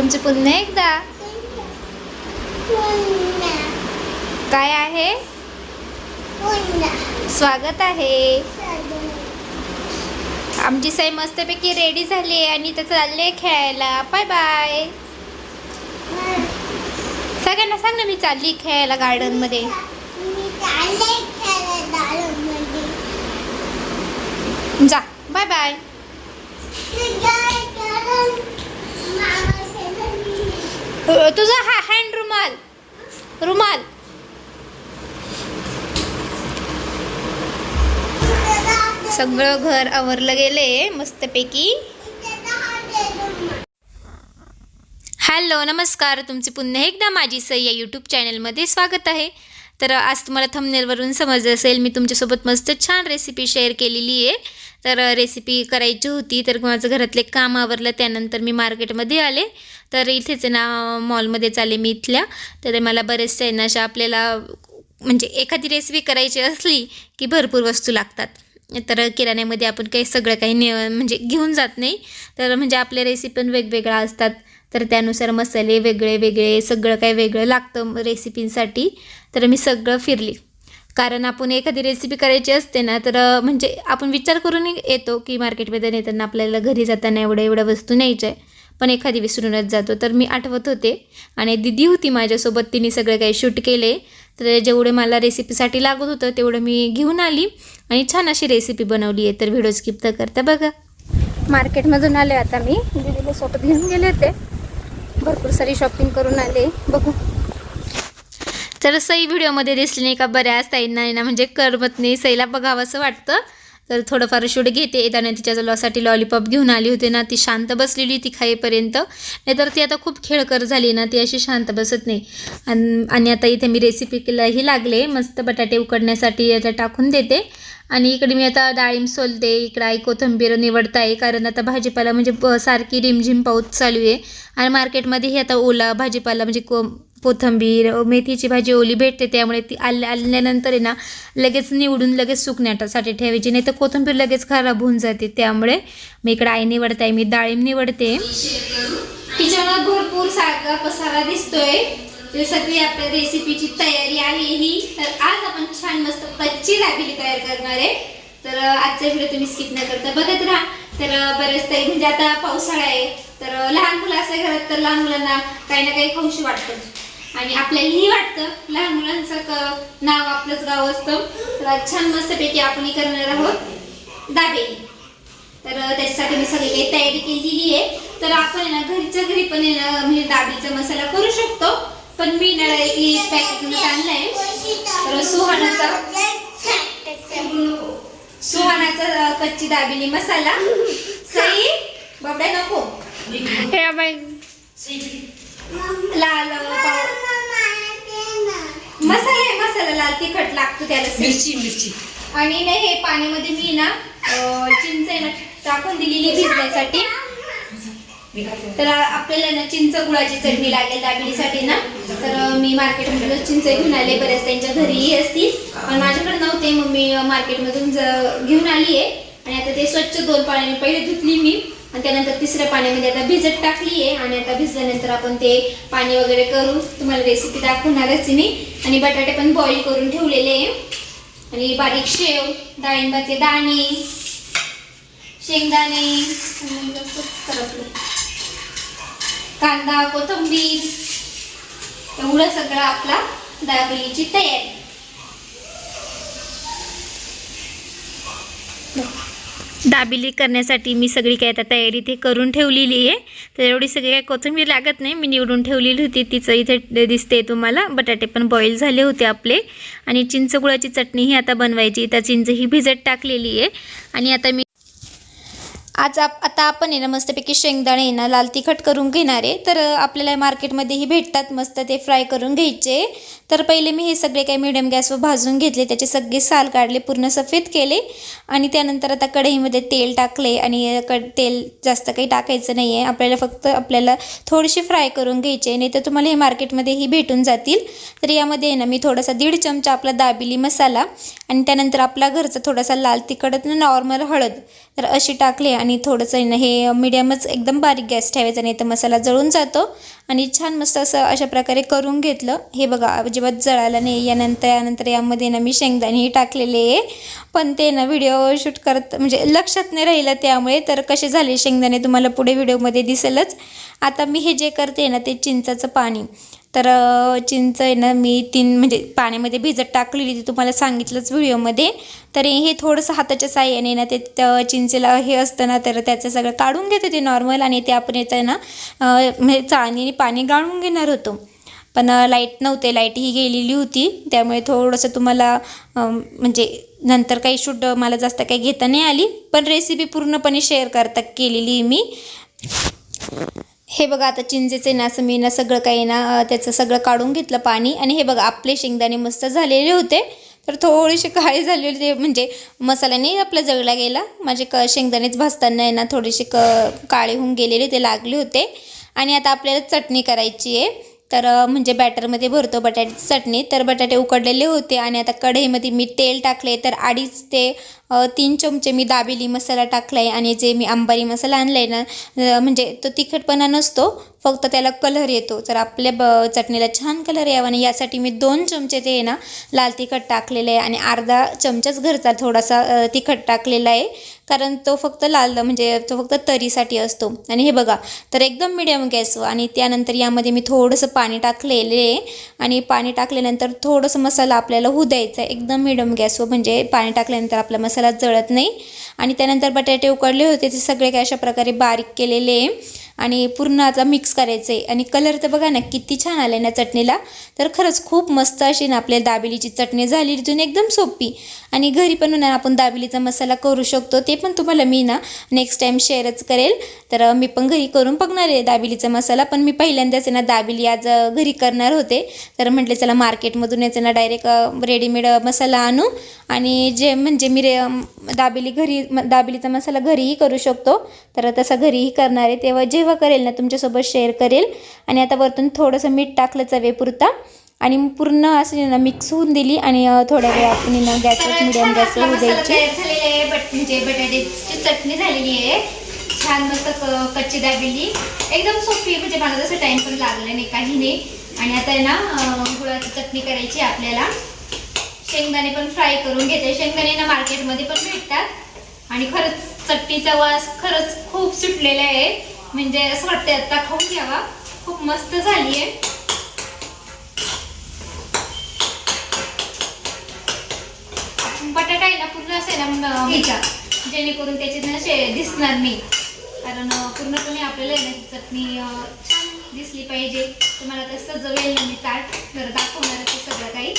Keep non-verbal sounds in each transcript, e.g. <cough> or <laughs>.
तुमचे पुन्हा एकदा. काय आहे? स्वागत आहे. आमची साई मस्तपैकी रेडी झाली आहे आणि तर चालले खेळायला. बाय बाय सगळ्यांना सांग ना मी चालली खेळायला गार्डनमध्ये. जा. बाय बाय तुझा हा हँड रुमाल. रुमाल. सगळं घर आवरलं गेले मस्तपैकी. हॅलो नमस्कार. तुमचे पुन्हा एकदा माझी सई या यूट्यूब चॅनलमध्ये स्वागत आहे. तर आज तुम्हाला थंबनेलवरून समजलं असेल मी तुमच्यासोबत मस्त छान रेसिपी शेअर केलेली आहे. तर रेसिपी करायची होती तर माझं घरातले काम आवरलं त्यानंतर मी मार्केटमध्ये आले. तर इथेच आहे ना मॉलमध्ये चाले मी इथल्या. तर मला बरेचसे आहे ना अशा आपल्याला म्हणजे एखादी रेसिपी करायची असली की भरपूर वस्तू लागतात. तर किराण्यामध्ये आपण काही सगळं काही ने म्हणजे घेऊन जात नाही. तर म्हणजे आपल्या रेसिपी पण वेगवेगळ्या असतात. तर त्यानुसार मसाले वेगळे वेगळे सगळं काही वेगळं लागतं रेसिपींसाठी तर मी सगळं फिरली. कारण आपण एखादी रेसिपी करायची असते ना तर म्हणजे आपण विचार करून येतो की मार्केटमध्ये नेताना आपल्याला घरी जाताना एवढ्या एवढ्या वस्तू न्यायच्या आहे. पण एखादी विसरूनच जातो. तर मी आठवत होते आणि दिदी होती माझ्यासोबत तिने सगळे काही शूट केले. तर जेवढे मला रेसिपीसाठी लागत होतं तेवढं मी घेऊन आली आणि छान अशी रेसिपी बनवली आहे. तर व्हिडिओ स्किप तर करता बघा. मार्केटमधून आले आता मी. दिदीला सोबत घेऊन गेले होते. भरपूर सारी शॉपिंग करून आले. बघू. तर सई व्हिडिओमध्ये दिसली नाही का बऱ्याच ताईंना ना म्हणजे करमत नाही. सईला बघावं असं वाटतं. तर थोडंफार शूट घेते. येताना तिच्या लॉसाठी लॉलीपॉप घेऊन आली होती ना ती शांत बसलेली ती खाईपर्यंत. नाहीतर ती आता खूप खेळकर झाली ना ती अशी शांत बसत नाही. आणि आणि आता इथे मी रेसिपीलाही लागले. मस्त बटाटे उकडण्यासाठी आता टाकून देते. आणि इकडे मी आता डाळिंब सोलते इकडे आई कोथिंबीर निवडत आहे कारण आता भाजीपाला म्हणजे सारखी रिमझिम पाऊस चालू आहे. आणि मार्केटमध्येही आता ओला भाजीपाला म्हणजे को कोथिंबीर मेथीची भाजी ओली भेटते त्यामुळे ती आल आल्यानंतर आहे ना लगेच निवडून लगेच सुकण्यासाठी ठेवायची नाही तर कोथिंबीर लगेच खराब होऊन जाते. त्यामुळे मी इकडे आई निवडते आहे मी डाळिंब निवडते. किचनवर भरपूर सागा पसारा दिसतोय. ते सगळी आपल्या रेसिपीची तयारी आहे ही. तर आज आपण छान मस्त कच्ची दाबेली तयार करणार आहे. तर आजचा व्हिडिओ तुम्ही स्किप न करता बघत राहा. तर बरेच ताई म्हणजे आता पावसाळा आहे. तर लहान मुलं असल्या घरात तर लहान मुलांना काही ना काही खाऊशी वाटतं. आणि आपल्यालाही वाटतं. लहान मुलांचं क- नाव आपलंच गाव असतं. तर छान मस्तपैकी आपण हे करणार आहोत. दाबेली. तर त्याच्यासाठी मी सगळी काही तयारी केलेली आहे. तर आपण आहे ना घरच्या घरी पण म्हणजे दाबेलीचा मसाला करू शकतो. पण मी ना एक पॅकेट आणलाय. तर सुहानाचा सुहानाचा कच्ची दाबेली मसाला. सई बाबड्या नको. हे बाई. लाल पाव मसाला आहे मसाला लाल तिखट लागतो त्याला. मिरची मिरची. आणि नाही हे पाण्यामध्ये मी ना चिंच आहे ना टाकून दिलेली भिजण्यासाठी. तर आपल्याला ना चिंच गुळाची चटणी लागेल दाबिलीसाठी ना. तर मी मार्केटमधून चिंच घेऊन आले बऱ्याच त्यांच्या घरीही असतील पण माझ्याकडे नव्हते मग मी मार्केटमधून घेऊन आली आहे. आणि आता ते स्वच्छ दोन पाण्याने पहिले धुतली मी आणि त्यानंतर तिसऱ्या पाण्यामध्ये आता भिजत टाकली आहे. आणि आता भिजल्यानंतर आपण ते पाणी वगैरे करू तुम्हाला रेसिपी दाखवणारच मी. आणि बटाटे पण बॉईल करून ठेवलेले आहे. आणि बारीक शेव डाळिंबाचे दाणे शेंगदाणे कांदा कोथंबीर एवढं सगळं आपला दाबेलीची तयारी. दाबिली करण्यासाठी मी सगळी काय आता तयारी ते करून ठेवलेली आहे. तर एवढी सगळी काय कोथिंबीर लागत नाही. मी निवडून ठेवलेली होती. तिचं इथे दिसते तुम्हाला. बटाटे पण बॉईल झाले होते आपले. आणि चिंचगुळाची चटणी ही आता बनवायची. त्या चिंच ही भिजत टाकलेली आहे. आणि आता मी आज आप आता आपण आहे ना मस्तपैकी शेंगदाणे आहे ना लाल तिखट करून घेणार आहे. तर आपल्याला मार्केटमध्येही भेटतात. मस्त ते फ्राय करून घ्यायचे. तर पहिले मी हे सगळे काही मिडियम गॅसवर भाजून घेतले त्याचे सगळे साल काढले पूर्ण सफेद केले आणि त्यानंतर आता कढईमध्ये तेल टाकले आणि क तेल जास्त काही टाकायचं नाही आहे आपल्याला फक्त आपल्याला थोडीशी फ्राय करून घ्यायचे नाही तर तुम्हाला हे मार्केटमध्येही भेटून जातील. तर यामध्ये आहे ना मी थोडासा दीड चमचा आपला दाबिली मसाला आणि त्यानंतर आपला घरचा थोडासा लाल तिखट नॉर्मल हळद तर अशी टाकले आणि आणि थोडंसं आहे ना हे मिडियमच एकदम बारीक गॅस ठेवायचा नाही तर मसाला जळून जातो. आणि छान मस्त असं अशा प्रकारे करून घेतलं. हे बघा अजिबात जळालं नाही. यानंतर यानंतर यामध्ये ना मी शेंगदाणेही टाकलेले आहे. पण ते ना व्हिडिओ शूट करत म्हणजे लक्षात नाही राहिलं त्यामुळे. तर कसे झाले शेंगदाणे तुम्हाला पुढे व्हिडिओमध्ये दिसेलच. आता मी हे जे करते ना ते चिंचाचं पाणी. तर चिंच आहे ना मी तीन म्हणजे पाण्यामध्ये भिजत टाकलेली ती तुम्हाला सांगितलंच व्हिडिओमध्ये. तर हे थोडंसं हाताच्या साह्याने ना ते चिंचेला हे असतं ना तर त्याचं सगळं काढून घेते ते नॉर्मल आणि ते आपण येतं ना म्हणजे चाळणीने पाणी गाळून घेणार होतो. पण लाइट नव्हते लाइट ही गेलेली होती. त्यामुळे थोडंसं तुम्हाला म्हणजे नंतर काही शूट मला जास्त काही घेता नाही आली. पण रेसिपी पूर्णपणे शेअर करता केलेली मी. हे बघा आता चिंचेचे ना असं मी ना सगळं काही ना त्याचं सगळं काढून घेतलं पाणी. आणि हे बघा आपले शेंगदाणे मस्त झालेले होते. तर थोडेसे काळे झालेले ते म्हणजे मसाल्याने आपला जगला गेला. माझे क शेंगदाणेच भाजताना आहे ना थोडेसे क काळे होऊन गेलेले ते लागले होते. आणि आता आपल्याला चटणी करायची आहे. तर म्हणजे बॅटरमध्ये भरतो बटाट्याची चटणी. तर बटाटे उकडलेले होते आणि आता कढईमध्ये मी तेल टाकले तर अडीच ते तीन चमचे मी दाबेली मसाला टाकला आहे आणि जे मी अंबारी मसाला आणला आहे ना म्हणजे तो तिखटपणा नसतो फक्त त्याला कलर येतो. तर आपल्या ब चटणीला छान कलर यावा आणि यासाठी मी दोन चमचे ते आहे ना लाल तिखट टाकलेलं आहे आणि अर्धा चमचाच घरचा थोडासा तिखट टाकलेला आहे. कारण तो फक्त लाल म्हणजे तो फक्त तरीसाठी असतो. आणि हे बघा तर एकदम मिडियम गॅस आणि त्यानंतर यामध्ये मी थोडंसं पाणी टाकलेले आहे आणि पाणी टाकल्यानंतर थोडंसं मसाला आपल्याला होऊ द्यायचा आहे. एकदम मिडियम गॅसवर म्हणजे पाणी टाकल्यानंतर आपला मसाला जळत नाही. आणि त्यानंतर बटाटे उकडले होते ते सगळे काय अशा प्रकारे बारीक केलेले. आहे आणि पूर्ण आता मिक्स करायचं आहे आणि कलर तर बघा ना किती छान आले ना चटणीला. तर खरंच खूप मस्त अशी ना आपल्या दाबेलीची चटणी झाली. तिथून एकदम सोपी. आणि घरी पण ना आपण दाबेलीचा मसाला करू शकतो. ते पण तुम्हाला मी ना नेक्स्ट टाईम शेअरच करेल. तर मी पण घरी करून बघणार आहे दाबेलीचा मसाला. पण मी पहिल्यांदाच ना दाबेली आज घरी करणार होते. तर म्हटले चला मार्केटमधून याचं ना डायरेक्ट रेडीमेड मसाला आणू. आणि जे म्हणजे मी रे दाबेली घरी म- दाबेलीचा मसाला घरीही करू शकतो. तर तसा घरीही करणार आहे. तेव्हा जेव्हा करेल ना तुमच्यासोबत शेअर करेल. आणि आता वरतून थोडंसं मीठ टाकलं चवेपुरता. आणि पूर्ण असं ना मिक्स होऊन दिली. आणि थोड्या वेळ आपण ना गॅसवर मिडियम गॅसवर होऊ द्यायची बटाट्याची चटणी झालेली आहे. छान मस्त कच्ची दाबेली. एकदम सोपी म्हणजे मला जसं टाइम पण लागला नाही काही नाही. आणि आता आहे ना गुळाची चटणी करायची आपल्याला. शेंगदाणे पण फ्राय करून घेते. शेंगदाणे ना मार्केटमध्ये पण भेटतात. आणि खरंच चटणीचा वास खरंच खूप सुटलेला आहे. म्हणजे असं वाटतं आता खाऊन घ्यावा. खूप मस्त झाली आहे बटाटा आहे ना पूर्ण असे ना म- ह्याचा जेणेकरून त्याचे ना दिसणार नाही. कारण पूर्णपणे आपल्याला आहे ना चटणी छान दिसली पाहिजे. तुम्हाला तसं जवेल ना मी ताट. तर दाखवणार ते सगळं काही.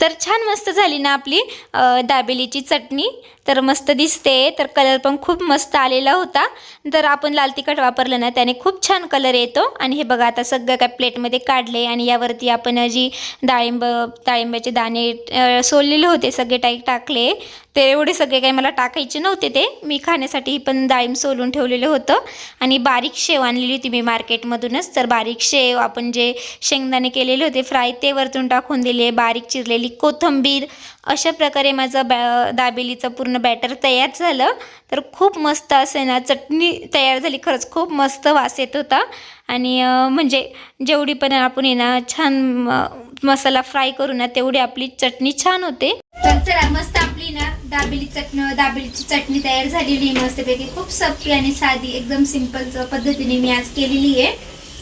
तर छान मस्त झाली ना आपली दाबेलीची चटणी. तर मस्त दिसते तर कलर पण खूप मस्त आलेला होता. तर आपण लाल तिखट वापरलं ना त्याने खूप छान कलर येतो. आणि हे बघा आता सगळं काय प्लेटमध्ये काढले आणि यावरती आपण जी डाळिंब डाळिंबाचे दाणे सोललेले होते सगळे टाईक टाकले. ते एवढे सगळे काही मला टाकायचे नव्हते ते. मी खाण्यासाठी पण डाळिंब सोलून ठेवलेलं होतं. आणि बारीक शेव आणलेली होती मी मार्केटमधूनच. तर बारीक शेव आपण जे शेंगदाणे केलेले होते फ्राय ते वरतून टाकून दिले. बारीक चिरलेली कोथिंबीर. अशा प्रकारे माझं बॅ दाबेलीचं पूर्ण बॅटर तयार झालं. तर खूप मस्त असे ना चटणी तयार झाली. खरंच खूप मस्त वास येत होता. आणि म्हणजे जेवढी पण आपण आहे ना छान मसाला फ्राय करू ना तेवढी आपली चटणी छान होते. तर मस्त आपली ना दाबेली चटणी दाबेलीची चटणी तयार झालेली आहे मस्तपैकी. खूप सोपी आणि साधी एकदम सिंपल पद्धतीने मी आज केलेली आहे.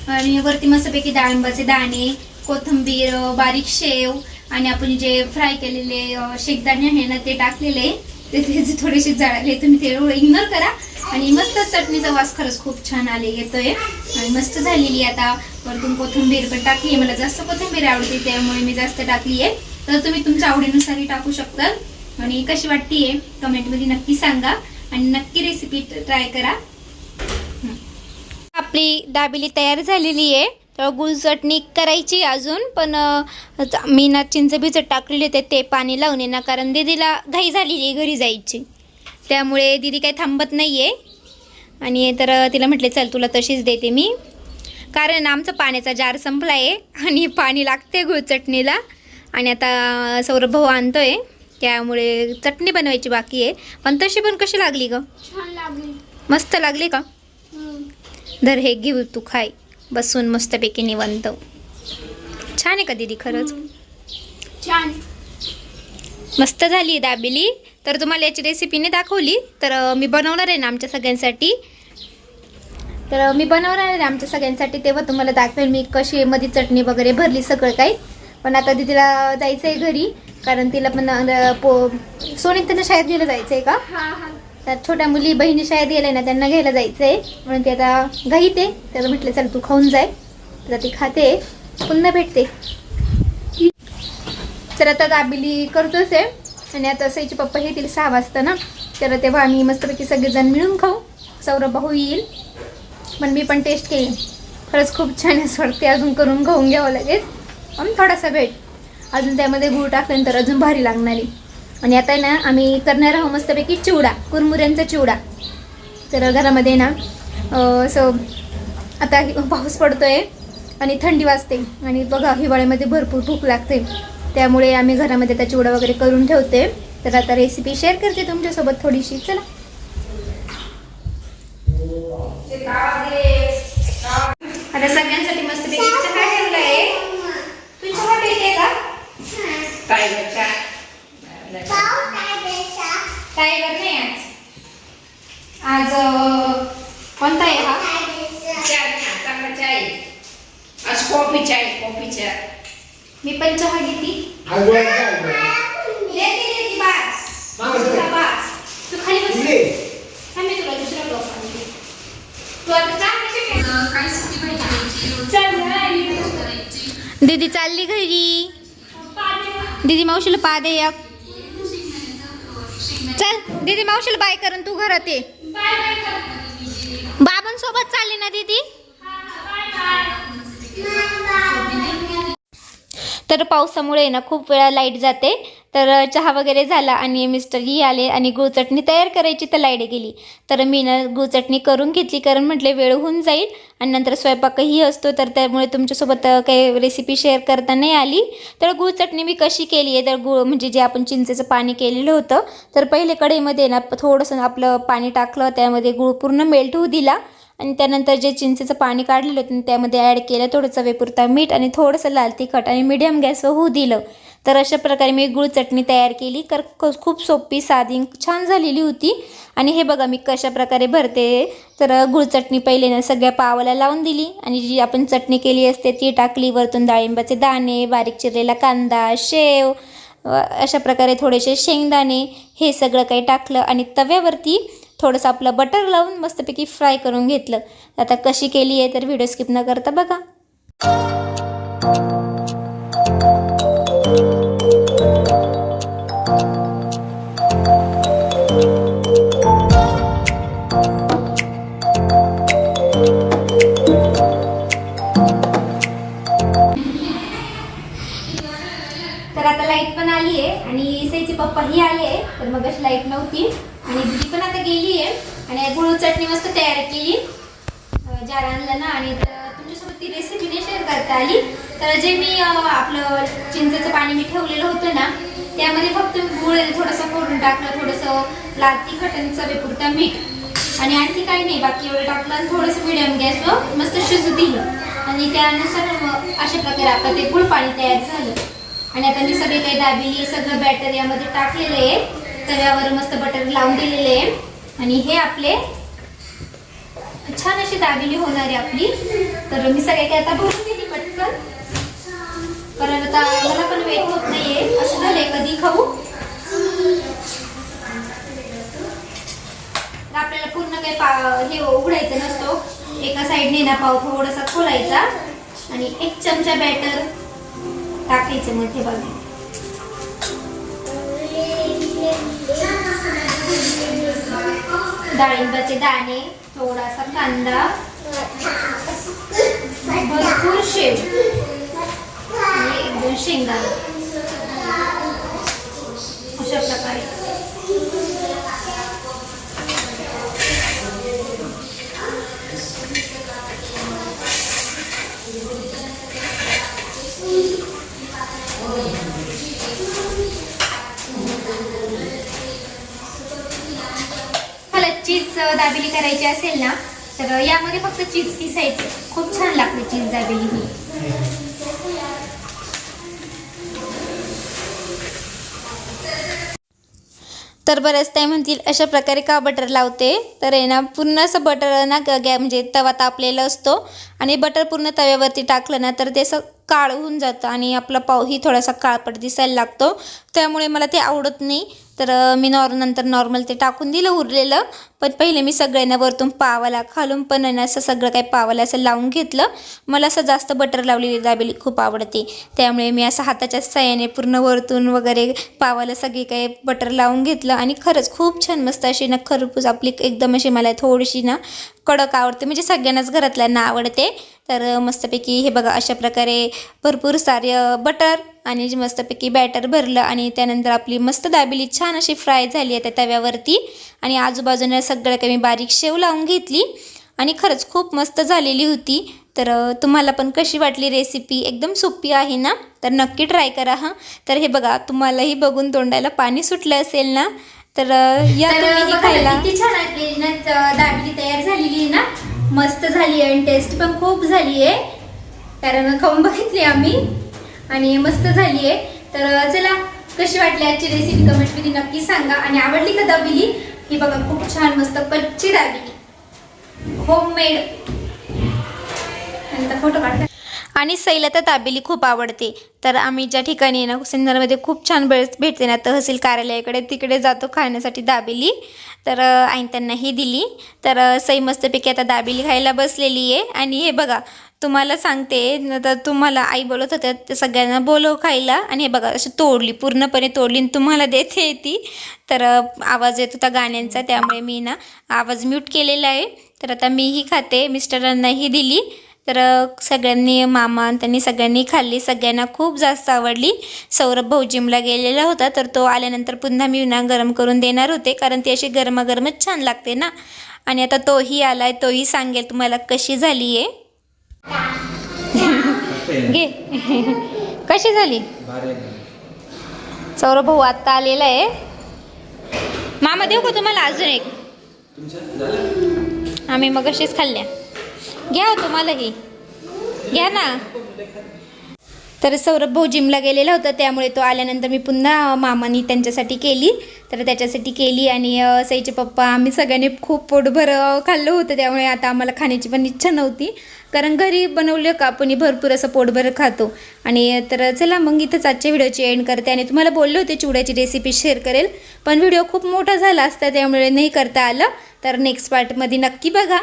आणि वरती मस्तपैकी डाळिंबाचे दाणे कोथिंबीर बारीक शेव आणि आपण जे फ्राय केलेले शेकदाणे आहे ना ते टाकलेले आहे. ते त्याचे थोडेसे जळाले तुम्ही ते इग्नोर करा. आणि मस्त चटणीचा वास खरंच खूप छान आले येतोय. आणि मस्त झालेली आहे आता. वरतून कोथिंबीर पण टाकली मला जास्त कोथिंबीर आवडते त्यामुळे मी जास्त टाकली आहे. तर तुम्ही तुमच्या आवडीनुसारही टाकू शकता. आणि कशी वाटतीये? कमेंटमध्ये नक्की सांगा. आणि नक्की रेसिपी ट्राय करा. आपली दाबेली तयार झालेली आहे. तर गुळ चटणी करायची अजून पण मी ना चिंच भिजत टाकलेली होते ते पाणी लावून ना कारण दीदीला घाई झालेली आहे घरी जायची. त्यामुळे दीदी काही थांबत नाही आहे आणि तर तिला म्हटले चल तुला तशीच देते मी. कारण आमचा पाण्याचा जार संपला आहे आणि पाणी लागते गुळ चटणीला. आणि आता सौरभ भाऊ आहे त्यामुळे चटणी बनवायची बाकी आहे. पण तशी पण कशी लागली ग? छान लागली. मस्त लागली का? धर हे घेऊ तू खाय. बसून मस्तपैकी निवंत. छान आहे का दीदी खरंच? छान. मस्त झाली दाबेली. तर तुम्हाला याची रेसिपीने दाखवली. तर मी बनवणार आहे ना आमच्या सगळ्यांसाठी. तर मी बनवणार आहे ना आमच्या सगळ्यांसाठी. तेव्हा तुम्हाला दाखवेल मी कशी मध्ये चटणी वगैरे भरली सगळं काही. पण आता दीदीला जायचं आहे घरी कारण तिला पण पो सोनीत त्यांना शाळेत घ्यायला जायचं आहे का? हा हा. तर छोट्या मुली बहिणी शाळेत गेल्या ना त्यांना घ्यायला जायचं आहे म्हणून ती आता घाईत. तर म्हटलं चल तू खाऊन जाय. तर ती खाते. पुन्हा भेटते. तर आता दाबिली करतोच आहे आणि आता सईचे पप्पा येतील सहा वाजता ना. तर तेव्हा आम्ही मस्तपैकी सगळेजण मिळून खाऊ. सौरभ भाऊ येईल. पण मी पण टेस्ट केली. खरंच खूप छान आहे. असं वाटते अजून करून खाऊन घ्यावं लागेल आणि थोडासा भेट अजून त्यामध्ये गूळ टाकल्यानंतर अजून भारी लागणारी. आणि आता आहे ना आम्ही करणार आहोत मस्तपैकी चिवडा कुरमुऱ्यांचा चिवडा. तर घरामध्ये ना असं आता पाऊस पाऊस पडतोय आणि थंडी वाजते. आणि बघा हिवाळ्यामध्ये भरपूर भूक लागते. त्यामुळे आम्ही घरामध्ये त्या चिवडा वगैरे करून ठेवते. तर आता रेसिपी शेअर करते तुमच्यासोबत थोडीशी. चला. आता सगळ्यांसाठी मस्तपैकी येते का? टायगरच्या टायगर नाही आज. आज कोणता आहे हा? आज कॉफी चाय कॉफी चाय मी पण चहा घेते आज वर काय आहे? लेते लेते बास मागं सर. तुला बास तू खाली बस इकडे. थांब मी तुला दुसरा ग्लास आणते तू आता चहा कशी दीदी चालली घरी. दीदी मावशीला पा दे एक. चल दीदी मावशीला बाय करून तू घरात ये. बाबांसोबत चालली ना दीदी? तर पावसामुळे ना खूप वेळा लाइट जाते. तर चहा वगैरे झाला आणि मिस्टर ही आले आणि गुळचटणी तयार करायची तर लाइट गेली. तर मी ना गुळचटणी करून घेतली कारण म्हटले वेळ होऊन जाईल आणि नंतर स्वयंपाकही असतो तर त्यामुळे तुमच्यासोबत काही रेसिपी शेअर करता नाही आली. तर गुळ चटणी मी कशी केली आहे? तर गुळ म्हणजे जे आपण चिंचेचं पाणी केलेलं होतं तर पहिले कढईमध्ये ना थोडंसं आपलं पाणी टाकलं त्यामध्ये गुळ पूर्ण मेल्ट होऊ दिला आणि त्यानंतर जे चिंचेचं पाणी काढलेलं होतं त्यामध्ये ॲड केलं थोडंसं चवेपुरता मीठ आणि थोडंसं लाल तिखट आणि मिडियम गॅसवर होऊ दिलं. तर अशा प्रकारे मी गुळ चटणी तयार केली. कर खूप सोपी साधी छान झालेली होती. आणि हे बघा मी कशा प्रकारे भरते तर गुळ चटणी पहिले ना सगळ्या पावाला लावून दिली. आणि जी आपण चटणी केली असते ती टाकली. वरतून डाळिंबाचे दाणे बारीक चिरलेला कांदा शेव अशा प्रकारे थोडेसे शेंगदाणे हे सगळं काही टाकलं. आणि तव्यावरती थोडंसं आपलं बटर लावून मस्तपैकी फ्राय करून घेतलं. आता कशी केली आहे तर व्हिडिओ स्किप न करता बघा. आता लाइट पण आली आहे आणि इसाईचे पप्पाही आले आहे तर मग अशी लाइट नव्हती. आणि दिदी पण आता गेली आहे आणि गुळ चटणी मस्त तयार केली. अं, जार आणलं ना आणि तुमच्यासोबत ती रेसिपी नाही शेअर करता आली. तर जे मी आपलं चिंचेचं पाणी मी ठेवलेलं होतं ना त्यामध्ये फक्त गुळ थोडंसं फोडून टाकलं थोडंसं लाल तिखट आणि चवेपुरता मीठ आणि आणखी काही नाही बाकी एवढं टाकलं आणि थोडंसं मिडियम गॅसवर मस्त शिजू दिलं. आणि त्यानुसार मग अशा प्रकारे आपलं ते गुळ पाणी तयार झालं. आणि आता मी सगळे काही दाबिली सगळं बॅटर यामध्ये टाकलेलं आहे. तव्यावर मस्त बटर लावून दिलेले आहे. आणि हे आपले छान अशी दाबिली होणार आहे आपली. तर मी सगळे काही आता भरून दिली पटकन. कारण आता मला पण वेट होत नाहीये. असं झालंय कधी खाऊ? आपल्याला पूर्ण काही पा हे उघडायचं नसतो. एका साईडने ना पाव थोडासा खोलायचा. आणि एक चमचा बॅटर टाकायचं ते बघा. डाळिंबाचे दाणे थोडासा कांदा भरपूर शेव आणि एक दोन शेंगदाणे अशा प्रकारे दाबेली करायची असेल ना तर यामध्ये फक्त चीज पिसायचं खूप छान लागते चीज दाबेली ही. तर बरेच ताई म्हणतील अशा प्रकारे का बटर लावते? तर आहे ना पूर्ण असं बटर ना ग- गॅ म्हणजे तवा तापलेला असतो. आणि बटर पूर्ण तव्यावरती टाकलं ना तर ते असं काळ होऊन जातं आणि आपला पावही थोडासा काळपट दिसायला लागतो. त्यामुळे मला ते आवडत नाही. तर मी नॉर नंतर नॉर्मल ते टाकून दिलं उरलेलं. पण पहिले मी सगळ्यांना वरतून पावाला खालून पण आहे ना असं सगळं काही पावाला असं लावून घेतलं. मला असं जास्त बटर लावलेली दाबेली खूप आवडते. त्यामुळे मी असं हाताच्या साह्याने पूर्ण वरतून वगैरे पावाला सगळी काही बटर लावून घेतलं आणि खरंच खूप छान मस्त अशी ना खरपूस आपली एकदम अशी मला थोडीशी ना कडक आवडते. म्हणजे सगळ्यांनाच घरातल्यांना आवडते. तर मस्तपैकी हे बघा अशा प्रकारे भरपूर सारे बटर आणि जे मस्तपैकी बॅटर भरलं आणि त्यानंतर आपली मस्त दाबेली छान अशी फ्राय झाली आहे त्या तव्यावरती. आणि आजूबाजूने सगळं काही मी बारीक शेव लावून घेतली. आणि खरंच खूप मस्त झालेली होती. तर तुम्हाला पण कशी वाटली रेसिपी एकदम सोपी आहे ना? तर नक्की ट्राय करा हां. तर हे बघा तुम्हालाही बघून तोंडाला पाणी सुटलं असेल ना? तर या तुम्ही खायला ना, किती छान ना दाबेली तयार झालेली आहे ना? मस्त झाली आहे आणि टेस्ट पण खूप झाली आहे. कारण खाऊन बघितली आम्ही. आणि मस्त झाली आहे. तर चला कशी वाटली आजची रेसिपी कमेंटमध्ये नक्की सांगा. आणि आवडली का दाबेली? ही बघा खूप छान मस्त कच्ची दाबेली होममेड आणि फोटो काढता. आणि सैला तर दाबेली खूप आवडते. तर आम्ही ज्या ठिकाणी ना सिन्नरमध्ये खूप छान भेटते ना तहसील कार्यालयाकडे तिकडे जातो खाण्यासाठी दाबेली. तर आईन त्यांना ही दिली. तर सई मस्तपैकी आता दाबेली खायला बसलेली आहे. आणि हे बघा तुम्हाला सांगते न तर तुम्हाला आई बोलत होत्या सगळ्यांना बोलव खायला. आणि हे बघा अशी तोडली पूर्णपणे तोडली. आणि तुम्हाला देते ती. तर आवाज येत होता गाण्यांचा त्यामुळे मी ना आवाज म्यूट केलेला आहे. तर आता मीही खाते मिस्टरांनाही दिली. तर सगळ्यांनी मामा आणि त्यांनी सगळ्यांनी खाल्ली. सगळ्यांना खूप जास्त आवडली. सौरभ भाऊ जिमला गेलेला होता. तर तो आल्यानंतर पुन्हा मी ना गरम करून देणार होते कारण ती अशी गरमागरमच छान लागते ना. आणि आता तोही आला आहे तोही सांगेल तुम्हाला कशी झाली आहे <laughs> घे. <laughs> कशी झाली? सौरभ भाऊ आत्ता आलेला आहे. मामा देऊ का तुम्हाला अजून एक? आम्ही मग अशीच खाल्ल्या. घ्या हो तुम्हालाही घ्या ना. तर सौरभ भाऊ जिमला गेलेला होता त्यामुळे तो आल्यानंतर मी पुन्हा मामानी त्यांच्यासाठी केली. तर त्याच्यासाठी केली आणि सईचे पप्पा आम्ही सगळ्यांनी खूप पोटभर खाल्लं होतं. त्यामुळे आता आम्हाला खाण्याची पण इच्छा नव्हती. कारण घरी बनवलं का आपण भरपूर असं पोटभर खातो. आणि तर चला मग इथंच आजच्या व्हिडिओची एंड करते. आणि तुम्हाला बोलले होते चिवड्याची रेसिपी शेअर करेल. पण व्हिडिओ खूप मोठा झाला असता त्यामुळे नाही करता आलं. तर नेक्स्ट पार्टमध्ये नक्की बघा.